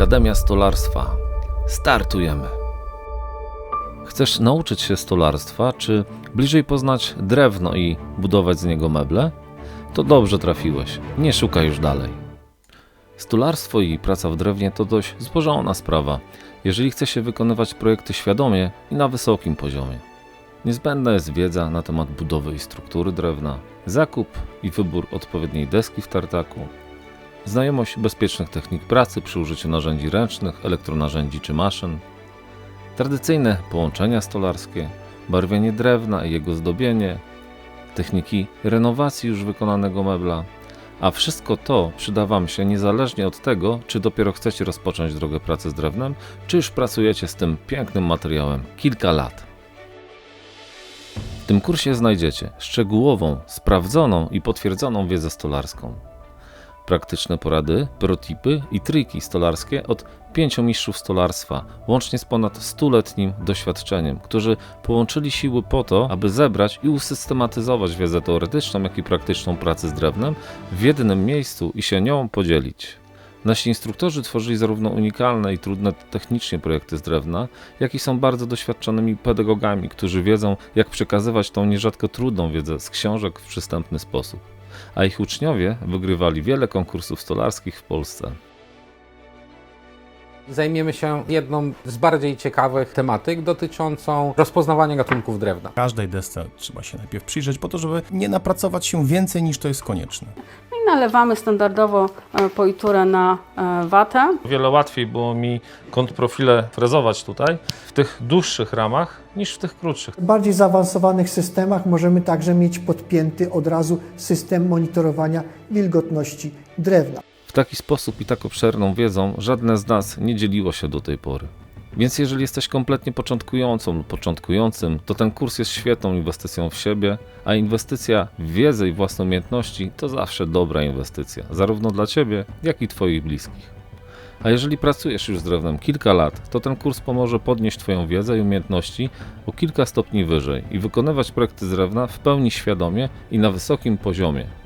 Akademia Stolarstwa. Startujemy. Chcesz nauczyć się stolarstwa, czy bliżej poznać drewno i budować z niego meble? To dobrze trafiłeś. Nie szukaj już dalej. Stolarstwo i praca w drewnie to dość złożona sprawa, jeżeli chce się wykonywać projekty świadomie i na wysokim poziomie. Niezbędna jest wiedza na temat budowy i struktury drewna, zakup i wybór odpowiedniej deski w tartaku, znajomość bezpiecznych technik pracy przy użyciu narzędzi ręcznych, elektronarzędzi czy maszyn, tradycyjne połączenia stolarskie, barwienie drewna i jego zdobienie, techniki renowacji już wykonanego mebla, a wszystko to przyda Wam się niezależnie od tego, czy dopiero chcecie rozpocząć drogę pracy z drewnem, czy już pracujecie z tym pięknym materiałem kilka lat. W tym kursie znajdziecie szczegółową, sprawdzoną i potwierdzoną wiedzę stolarską, praktyczne porady, protipy i triki stolarskie od pięciu mistrzów stolarstwa, łącznie z ponad stuletnim doświadczeniem, którzy połączyli siły po to, aby zebrać i usystematyzować wiedzę teoretyczną, jak i praktyczną pracy z drewnem w jednym miejscu i się nią podzielić. Nasi instruktorzy tworzyli zarówno unikalne i trudne technicznie projekty z drewna, jak i są bardzo doświadczonymi pedagogami, którzy wiedzą, jak przekazywać tą nierzadko trudną wiedzę z książek w przystępny sposób. A ich uczniowie wygrywali wiele konkursów stolarskich w Polsce. Zajmiemy się jedną z bardziej ciekawych tematyk dotyczącą rozpoznawania gatunków drewna. Każdej desce trzeba się najpierw przyjrzeć po to, żeby nie napracować się więcej niż to jest konieczne. Nalewamy standardowo e, politurę na e, watę. Wiele łatwiej było mi kontrprofile frezować tutaj, w tych dłuższych ramach, niż w tych krótszych. W bardziej zaawansowanych systemach możemy także mieć podpięty od razu system monitorowania wilgotności drewna. W taki sposób i tak obszerną wiedzą żadne z nas nie dzieliło się do tej pory. Więc jeżeli jesteś kompletnie początkującą lub początkującym, to ten kurs jest świetną inwestycją w siebie, a inwestycja w wiedzę i własne umiejętności to zawsze dobra inwestycja, zarówno dla ciebie, jak i twoich bliskich. A jeżeli pracujesz już z drewnem kilka lat, to ten kurs pomoże podnieść Twoją wiedzę i umiejętności o kilka stopni wyżej i wykonywać projekty z drewna w pełni świadomie i na wysokim poziomie.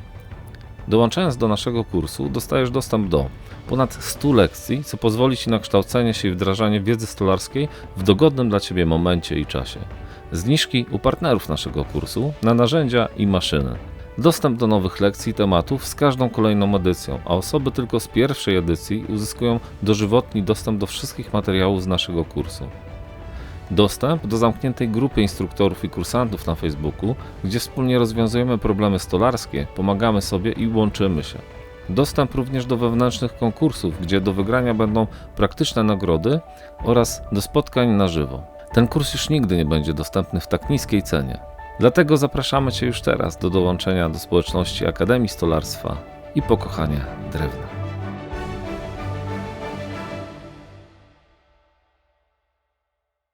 Dołączając do naszego kursu, dostajesz dostęp do ponad 100 lekcji, co pozwoli Ci na kształcenie się i wdrażanie wiedzy stolarskiej w dogodnym dla Ciebie momencie i czasie. Zniżki u partnerów naszego kursu na narzędzia i maszyny. Dostęp do nowych lekcji i tematów z każdą kolejną edycją, a osoby tylko z pierwszej edycji uzyskują dożywotni dostęp do wszystkich materiałów z naszego kursu. Dostęp do zamkniętej grupy instruktorów i kursantów na Facebooku, gdzie wspólnie rozwiązujemy problemy stolarskie, pomagamy sobie i łączymy się. Dostęp również do wewnętrznych konkursów, gdzie do wygrania będą praktyczne nagrody oraz do spotkań na żywo. Ten kurs już nigdy nie będzie dostępny w tak niskiej cenie. Dlatego zapraszamy Cię już teraz do dołączenia do społeczności Akademii Stolarstwa i pokochania drewna.